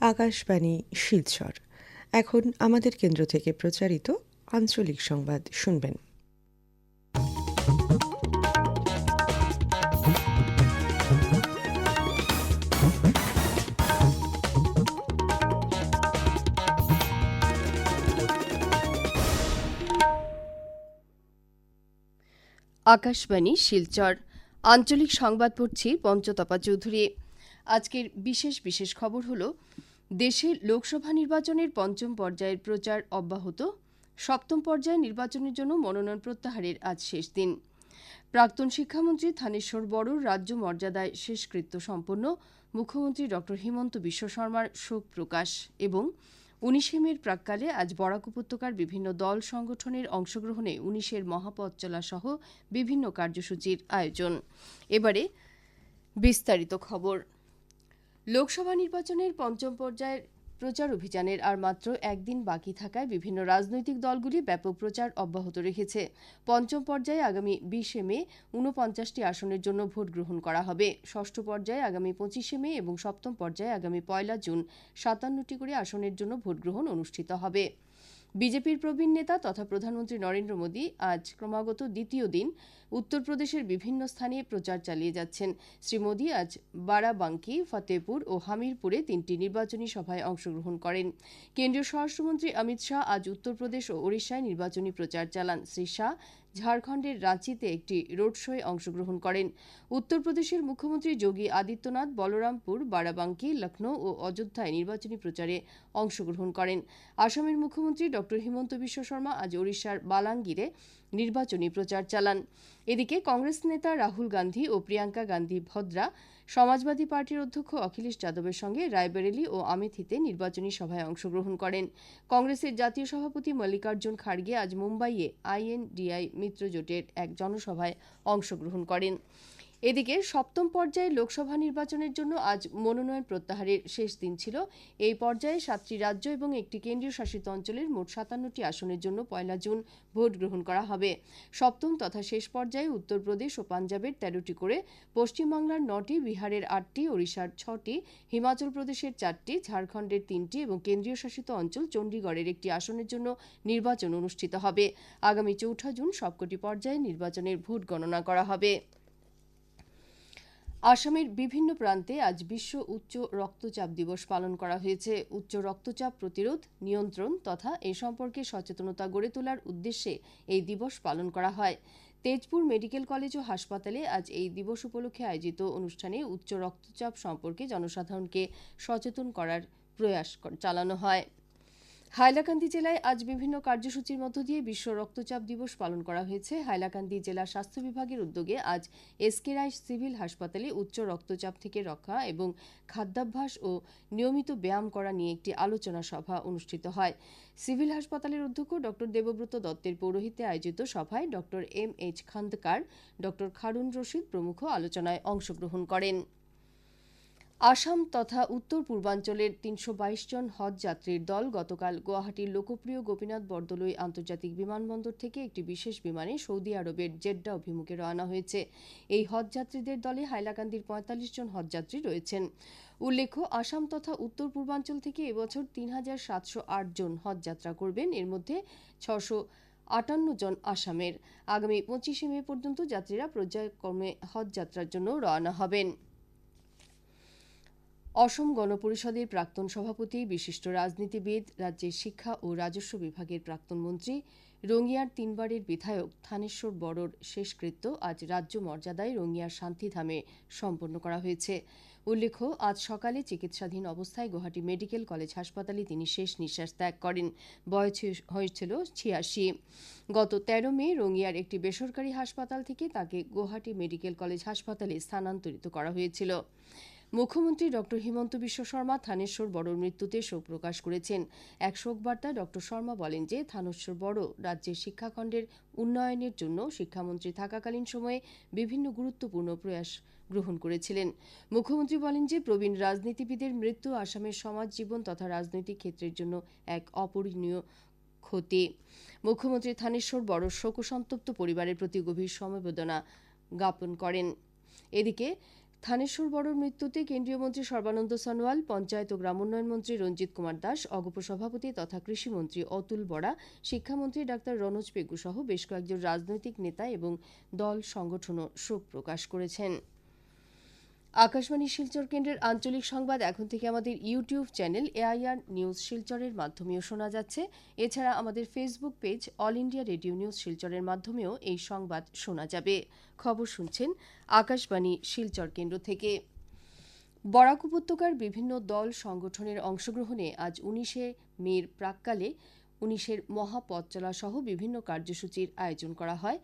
আকাশবাণী, শিলচর। এখন আমাদের কেন্দ্র থেকে প্রচারিত আঞ্চলিক সংবাদ শুনবেন। আকাশবাণী, শিলচর। আঞ্চলিক সংবাদ পড়ছি পঞ্চতপা চৌধুরী। আজকের বিশেষ বিশেষ খবর হল দেশে লোকসভা নির্বাচনের পঞ্চম পর্যায়ের প্রচার অব্যাহত। সপ্তম পর্যায়ে নির্বাচনের জন্য মনোনয়ন প্রত্যাহারের আজ শেষ দিন। প্রাক্তন শিক্ষামন্ত্রী থানেশ্বর বড়োর রাজ্য মর্যাদায় শেষকৃত্য সম্পন্ন। মুখ্যমন্ত্রী ড. হিমন্ত বিশ্ব শর্মার শোক প্রকাশ এবং উনিশে মের প্রাককালে আজ বরাক উপত্যকার বিভিন্ন দল সংগঠনের অংশগ্রহণে উনিশের মহাপথ চলা সহ বিভিন্ন কার্যসূচির আয়োজন। এবারে বিস্তারিত খবর। লোকসভা নির্বাচনের পঞ্চম পর্যায়ের প্রচার অভিযানের আর মাত্র একদিন বাকি থাকায় বিভিন্ন রাজনৈতিক দলগুলি ব্যাপক প্রচার অব্যাহত রেখেছে। পঞ্চম পর্যায়ে আগামী বিশে মে ঊনপঞ্চাশটি আসনের জন্য ভোট গ্রহণ করা হবে। ষষ্ঠ পর্যায়ে আগামী পঁচিশে মে এবং সপ্তম পর্যায়ে আগামী পয়লা জুন সাতান্নটি করে আসনের জন্য ভোট গ্রহণ অনুষ্ঠিত হবে। বিজেপির প্রবীণ নেতা তথা প্রধানমন্ত্রী নরেন্দ্র মোদী আজ ক্রমাগত দ্বিতীয় দিন উত্তরপ্রদেশের বিভিন্ন স্থানে প্রচার চালিয়ে যাচ্ছেন। শ্রী মোদী আজ বারাবাঙ্কি ফতেপুর ও হামিরপুরে তিনটি নির্বাচনী সভায় অংশগ্রহণ করেন। কেন্দ্রীয় স্বরাষ্ট্রমন্ত্রী অমিত শাহ আজ উত্তরপ্রদেশ ও ওড়িশায় নির্বাচনী প্রচার চালান। শ্রী শাহ ঝাড়খণ্ডের রাঁচিতে একটি রোড শোয়ে অংশগ্রহণ করেন। উত্তরপ্রদেশের মুখ্যমন্ত্রী যোগী আদিত্যনাথ বলরামপুর, বারাবাঙ্কি লখনৌ ও অযোধ্যায় নির্বাচনী প্রচারে অংশগ্রহণ করেন। আসামের মুখ্যমন্ত্রী ড হিমন্ত বিশ্ব শর্মা আজ ওড়িশার বালাঙ্গিরে নির্বাচনী প্রচার চালান। এদিকে কংগ্রেস নেতা রাহুল গান্ধী ও প্রিয়াঙ্কা গান্ধী ভদ্রা সমাজবাদী পার্টির অধ্যক্ষ অখিলেশ যাদবের সঙ্গে রায়বেরেলি ও আমেথিতে নির্বাচনী সভায় অংশগ্রহণ করেন। কংগ্রেসের জাতীয় সভাপতি মল্লিকার্জুন খাড়গে আজ মুম্বাইয়ে আইএনডিআই মিত্রজোটের এক জনসভায় অংশগ্রহণ করেন। এদিকে সপ্তম পর্যায়ে লোকসভা নির্বাচনের জন্য আজ মনোনয়ন প্রত্যাহারের শেষ দিন ছিল। এই পর্যায়ে সাতটি রাজ্য এবং একটি কেন্দ্রীয় শাসিত অঞ্চলের মোট সাতান্নটি আসনের জন্য পয়লা জুন ভোট গ্রহণ করা হবে। সপ্তম তথা শেষ পর্যায়ে উত্তরপ্রদেশ ও পাঞ্জাবের তেরোটি করে, পশ্চিমবাংলার নটি, বিহারের আটটি, ওড়িশার ছটি, হিমাচল প্রদেশের চারটি, ঝাড়খণ্ডের তিনটি এবং কেন্দ্রীয় শাসিত অঞ্চল চণ্ডীগড়ের একটি আসনের জন্য নির্বাচন অনুষ্ঠিত হবে। আগামী চৌঠা জুন সবকটি পর্যায়ে নির্বাচনের ভোট গণনা করা হবে। আসামের বিভিন্ন প্রান্তে আজ বিশ্ব উচ্চ রক্তচাপ দিবস পালন করা হয়েছে। উচ্চ রক্তচাপ প্রতিরোধ, নিয়ন্ত্রণ তথা এ সম্পর্কে সচেতনতা গড়ে তোলার উদ্দেশ্যে এই দিবস পালন করা হয়। তেজপুর মেডিকেল কলেজ ও হাসপাতালে আজ এই দিবস উপলক্ষে আয়োজিত অনুষ্ঠানে উচ্চ রক্তচাপ সম্পর্কে জনসাধারণকে সচেতন করার প্রয়াস চালানো হয়। হাইলাকান্দি জেলায় আজ বিভিন্ন কার্যসূচির মধ্য দিয়ে বিশ্ব রক্তচাপ দিবস পালন করা হয়েছে। হাইলাকান্দি জেলা স্বাস্থ্য বিভাগের উদ্যোগে আজ এসকে রায় সিভিল হাসপাতালে উচ্চ রক্তচাপ থেকে রক্ষা এবং খাদ্যাভ্যাস ও নিয়মিত ব্যায়াম করা নিয়ে একটি আলোচনা সভা অনুষ্ঠিত হয়। সিভিল হাসপাতালের অধ্যক্ষ ড দেবব্রত দত্তের পৌরোহিত্যে আয়োজিত সভায় ড এম এইচ খান্দকার ড খারুন রশিদ প্রমুখ আলোচনায় অংশগ্রহণ করেন। আসাম তথা উত্তর পূর্বাঞ্চলের তিনশো বাইশ জন হজ যাত্রীর দল গতকাল গুয়াহাটির লোকপ্রিয় গোপীনাথ বরদলৈ আন্তর্জাতিক বিমানবন্দর থেকে একটি বিশেষ বিমানে সৌদি আরবের জেড্ডা অভিমুখে রওনা হয়েছে। এই হজযাত্রীদের দলে হাইলাকান্দির পঁয়তাল্লিশ জন হজযাত্রী রয়েছেন। উল্লেখ্য, আসাম তথা উত্তর পূর্বাঞ্চল থেকে এবছর তিন হাজার সাতশো আট জন হজযাত্রা করবেন। এর মধ্যে ছশো আটান্ন জন আসামের। আগামী পঁচিশে মে পর্যন্ত যাত্রীরা পর্যায়ক্রমে হজযাত্রার জন্য রওনা হবেন। অসম গণপরিষদের প্রাক্তন সভাপতি, বিশিষ্ট রাজনীতিবিদ, রাজ্যের শিক্ষা ও রাজস্ব বিভাগের প্রাক্তন মন্ত্রী রঙ্গিয়ার তিনবারের বিধায়ক থানেশ্বর বড়োর শেষকৃত্য আজ রাজ্য মর্যাদায় রঙিয়ার শান্তিধামে সম্পন্ন করা হয়েছে। উল্লেখ্য, আজ সকালে চিকিৎসাধীন অবস্থায় গুয়াহাটি মেডিকেল কলেজ হাসপাতালে তিনি শেষ নিঃশ্বাস ত্যাগ করেন। বয়স হয়েছিল ছিয়াশি। গত তেরো মে রঙ্গিয়ার একটি বেসরকারি হাসপাতাল থেকে তাকে গুয়াহাটি মেডিকেল কলেজ হাসপাতালে স্থানান্তরিত করা হয়েছিল। মুখ্যমন্ত্রী ড হিমন্ত বিশ্ব শর্মা থানেশ্বর বড়োর মৃত্যুতে শোক প্রকাশ করেছেন। এক শোক বার্তায় ড শর্মা বলেন যে, থানেশ্বর বড়ো রাজ্যের শিক্ষাখণ্ডের উন্নয়নের জন্য শিক্ষামন্ত্রী থাকাকালীন সময়ে বিভিন্ন গুরুত্বপূর্ণ প্রয়াস গ্রহণ করেছিলেন। মুখ্যমন্ত্রী বলেন যে, প্রবীণ রাজনীতিবিদের মৃত্যু আসামের সমাজ জীবন তথা রাজনৈতিক ক্ষেত্রের জন্য এক অপরিণীয় ক্ষতি। মুখ্যমন্ত্রী থানেশ্বর বড় শোকসন্তপ্ত পরিবারের প্রতি গভীর সমবেদনা জ্ঞাপন করেন। এদিকে থানেশ্বর বড়র মৃত্যুতে কেন্দ্রীয় মন্ত্রী সর্বানন্দ সনোয়াল, পঞ্চায়েত ও গ্রামোন্নয়ন মন্ত্রী রঞ্জিত কুমার দাস, অগপ সভাপতি তথা কৃষিমন্ত্রী অতুল বড়া, শিক্ষামন্ত্রী ডাক্তার রনোজ পেগু সহ বেশ কয়েকজন রাজনৈতিক নেতা এবং দল সংগঠনও শোক প্রকাশ করেছেন। আকাশবাণী শিলচর কেন্দ্রের আঞ্চলিক সংবাদ এখন থেকে আমাদের ইউটিউব চ্যানেল এআইআর নিউজ শিলচরের মাধ্যমেও শোনা যাচ্ছে। এছাড়া আমাদের Facebook page all India radio news শিলচরের মাধ্যমেও এই সংবাদ শোনা যাবে। খবর শুনছেন আকাশবাণী শিলচর কেন্দ্র থেকে। বরাক উপত্যকার বিভিন্ন দল সংগঠনের অংশগ্রহণে আজ উনিশে মের প্রাককালে উনিশের মহাপথ চলা সহ বিভিন্ন কার্যসূচির আয়োজন করা হয়।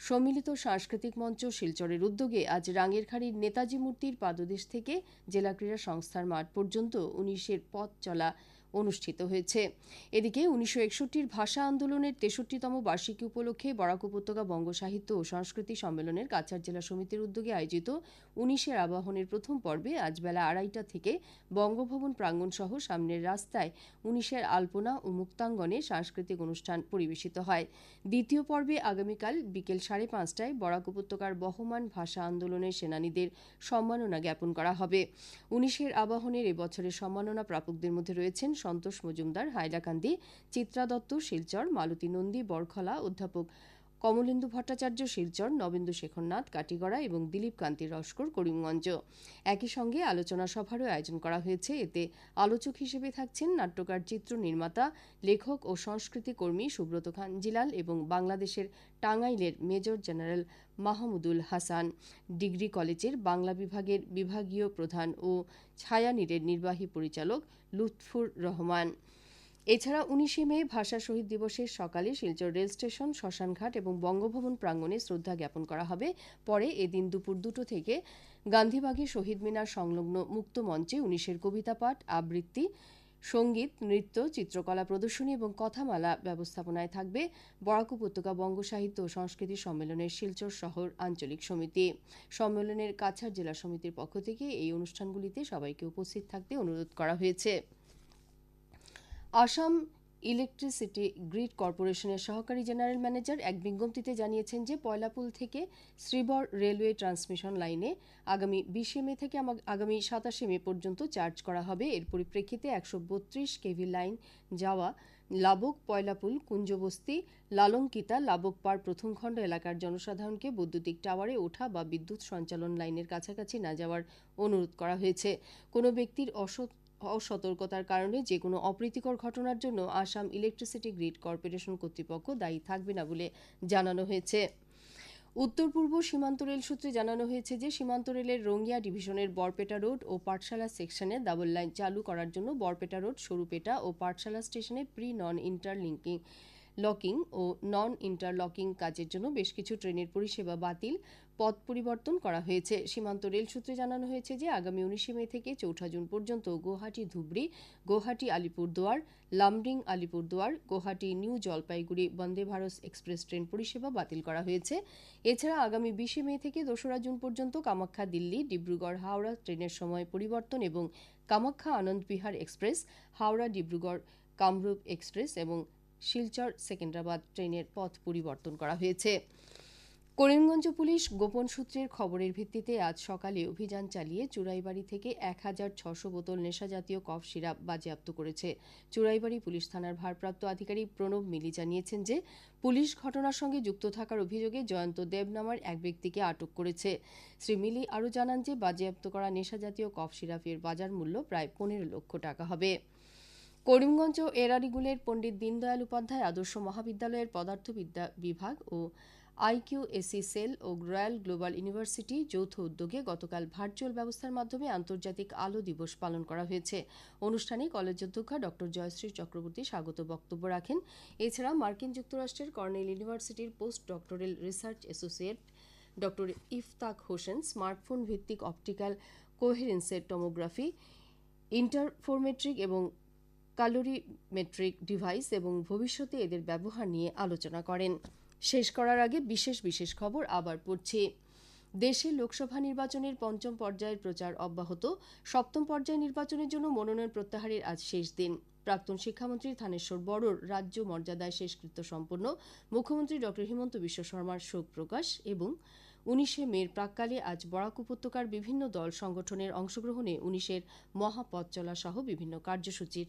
সম্মিলিত সাংস্কৃতিক মঞ্চ শিলচরের উদ্যোগে আজ রাঙেরখাড়ির নেতাজি মূর্তির পাদদেশ থেকে জেলা ক্রীড়া সংস্থার মাঠ পর্যন্ত উনিশের পথ চলা অনুষ্ঠিত হয়েছে। এদিকে উনিশশো একষট্টির ভাষা আন্দোলনের তেষট্টিতম বার্ষিকী উপলক্ষে বরাক উপত্যকা বঙ্গ সাহিত্য ও সংস্কৃতি সম্মেলনের কাছাড় জেলা সমিতির উদ্যোগে আয়োজিত উনিশের আবাহনের প্রথম পর্বে আজ বেলা আড়াইটা থেকে বঙ্গভবন প্রাঙ্গণ সহ সামনের রাস্তায় উনিশের আলপনা ও মুক্তাঙ্গনে সাংস্কৃতিক অনুষ্ঠান পরিবেশিত হয়। দ্বিতীয় পর্বে আগামীকাল বিকেল সাড়ে পাঁচটায় বরাক উপত্যকার বহমান ভাষা আন্দোলনের সেনানীদের সম্মাননা জ্ঞাপন করা হবে। উনিশের আবাহনের এবছরের সম্মাননা প্রাপকদের মধ্যে রয়েছেন সন্তোষ মজুমদার হাইলাকান্দি চিত্রা দত্ত শিলচর মালতী নন্দী বরখলা অধ্যাপক কমলেন্দু ভট্টাচার্য, শিলচর, নবেন্দু শেখরনাথ, কাটিগড়া এবং দিলীপ কান্তি লস্কর করিমগঞ্জ। একই সঙ্গে আলোচনা সভারও আয়োজন করা হয়েছে। এতে আলোচক হিসেবে থাকছেন নাট্যকার, চিত্র নির্মাতা, লেখক ও সংস্কৃতি কর্মী সুব্রত খান জিলাল এবং বাংলাদেশের টাঙ্গাইলের major general Mahmudul Hasan. Degree কলেজের বাংলা বিভাগের বিভাগীয় প্রধান ও ছায়ানীরের নির্বাহী পরিচালক লুৎফুর রহমান। এছাড়া উনিশে মে ভাষা শহীদ দিবসের সকালে শিলচর রেল স্টেশন শ্মশানঘাট এবং বঙ্গভবন প্রাঙ্গণে শ্রদ্ধা জ্ঞাপন করা হবে। পরে এদিন দুপুর দুটো থেকে গান্ধীবাগে শহীদ মিনার সংলগ্ন মুক্ত মঞ্চে উনিশের কবিতা পাঠ, আবৃত্তি, সংগীত, নৃত্য, চিত্রকলা প্রদর্শনী এবং কথামালা ব্যবস্থাপনায় থাকবে বরাক উপত্যকা বঙ্গ সাহিত্য ও সংস্কৃতি সম্মেলনের শিলচর শহর আঞ্চলিক সমিতি। সম্মেলনের কাছাড় জেলা সমিতির পক্ষ থেকে এই অনুষ্ঠানগুলিতে সবাইকে উপস্থিত থাকতে অনুরোধ করা হয়েছে। আসাম ইলেকট্রিসিটি গ্রিড কর্পোরেশনের সহকারী জেনারেল ম্যানেজার এক বিজ্ঞপ্তিতে জানিয়েছেন যে পয়লাপুল থেকে শ্রীবর রেলওয়ে ট্রান্সমিশন লাইনে আগামী বিশে মে থেকে আগামী সাতাশে মে পর্যন্ত চার্জ করা হবে। এর পরিপ্রেক্ষিতে একশো বত্রিশ কেভি লাইন যাওয়া লাবক, পয়লাপুল, কুঞ্জবস্তি, লালঙ্কিতা লাবকপাড় প্রথম খণ্ড এলাকার জনসাধারণকে বৈদ্যুতিক টাওয়ারে ওঠা বা বিদ্যুৎ সঞ্চালন লাইনের কাছাকাছি না যাওয়ার অনুরোধ করা হয়েছে। কোনো ব্যক্তির অসৎ অসতর্কতার কারণে যে কোনো অপ্রীতিকর ঘটনার জন্য আসাম ইলেকট্রিসিটি গ্রিড কর্পোরেশন কর্তৃপক্ষ দায়ী থাকবে না বলে জানানো হয়েছে। উত্তর পূর্ব সীমান্ত রেল সূত্রে জানানো হয়েছে যে সীমান্ত রেলের রঙ্গিয়া ডিভিশনের বরপেটা রোড ও পাঠশালা সেকশনে ডাবল লাইন চালু করার জন্য বরপেটা রোড, সরুপেটা ও পাঠশালা স্টেশনে প্রি নন ইন্টারলিঙ্কিং লকিং ও নন ইন্টারলকিং কাজের জন্য বেশ কিছু ট্রেনের পরিষেবা বাতিল পথ পরিবর্তন করা হয়েছে। সীমান্ত রেল সূত্রে জানানো হয়েছে যে আগামী উনিশে মে থেকে চৌঠা জুন পর্যন্ত Guwahati, Dhubri, Guwahati, Alipurduar, Lumding, Alipurduar, Guwahati, new Jalpaiguri, Vande Bharat express train পরিষেবা বাতিল করা হয়েছে। এছাড়া আগামী বিশে মে থেকে দোসরা জুন পর্যন্ত কামাখ্যা দিল্লি, ডিব্রুগড়, হাওড়া ট্রেনের সময় পরিবর্তন এবং কামাখ্যা আনন্দ বিহার এক্সপ্রেস, হাওড়া, ডিব্রুগড়, কামরূপ এক্সপ্রেস এবং শিলচর সেকেন্দ্রাবাদ ট্রেনের পথ পরিবর্তন করা হয়েছে। করিমগঞ্জ পুলিশ গোপন সূত্রের খবরের ভিত্তিতে আজ সকালে অভিযান চালিয়ে চুরাইবাড়ি থেকে এক হাজার ছশো বোতল নেশাজাতীয় কফ সিরাপ বাজেয়াপ্ত করেছে। চুরাইবাড়ি পুলিশ থানার ভারপ্রাপ্ত আধিকারিক প্রণব মিলি জানিয়েছেন যে, পুলিশ ঘটনার সঙ্গে যুক্ত থাকার অভিযোগে জয়ন্ত দেব নামার এক ব্যক্তিকে আটক করেছে। শ্রী মিলি আরও জানান যে, বাজেয়াপ্ত করা নেশাজাতীয় কফ সিরাপের বাজার মূল্য প্রায় পনেরো লক্ষ টাকা হবে। করিমগঞ্জ এরারিগুলের পণ্ডিত দীনদয়াল উপাধ্যায় আদর্শ মহাবিদ্যালয়ের পদার্থবিদ্যা বিভাগ ও আইকিউএসি সেল ও রয়্যাল গ্লোবাল ইউনিভার্সিটি যৌথ উদ্যোগে গতকাল ভার্চুয়াল ব্যবস্থার মাধ্যমে আন্তর্জাতিক আলো দিবস পালন করা হয়েছে। অনুষ্ঠানে কলেজ অধ্যক্ষা ডক্টর জয়শ্রী চক্রবর্তী স্বাগত বক্তব্য রাখেন। এছাড়া মার্কিন যুক্তরাষ্ট্রের কর্নেল ইউনিভার্সিটির post doctoral research associate doctor Iftak Hossain smartphone ভিত্তিক অপটিক্যাল কোহেরেন্সের টমোগ্রাফি, ইন্টারফোরমেট্রিক এবং ক্যালোরিমেট্রিক ডিভাইস এবং ভবিষ্যতে এদের ব্যবহার নিয়ে আলোচনা করেন। শেষ করার আগে বিশেষ বিশেষ খবর আবার পড়ছি। দেশে লোকসভা নির্বাচনের পঞ্চম পর্যায়ের প্রচার অব্যাহত। সপ্তম পর্যায় নির্বাচনের জন্য মনোনয়ন প্রত্যাহারের আজ শেষ দিন। প্রাক্তন শিক্ষামন্ত্রী থানেশ্বর বড়োর রাজ্য মর্যাদায় শেষকৃত্য সম্পন্ন। মুখ্যমন্ত্রী ডক্টর হিমন্ত বিশ্ব শর্মার শোক প্রকাশ এবং উনিশে মের প্রাককালে আজ বরাক উপত্যকার বিভিন্ন দল সংগঠনের অংশগ্রহণে উনিশের মহাপথ চলা সহ বিভিন্ন কার্যসূচির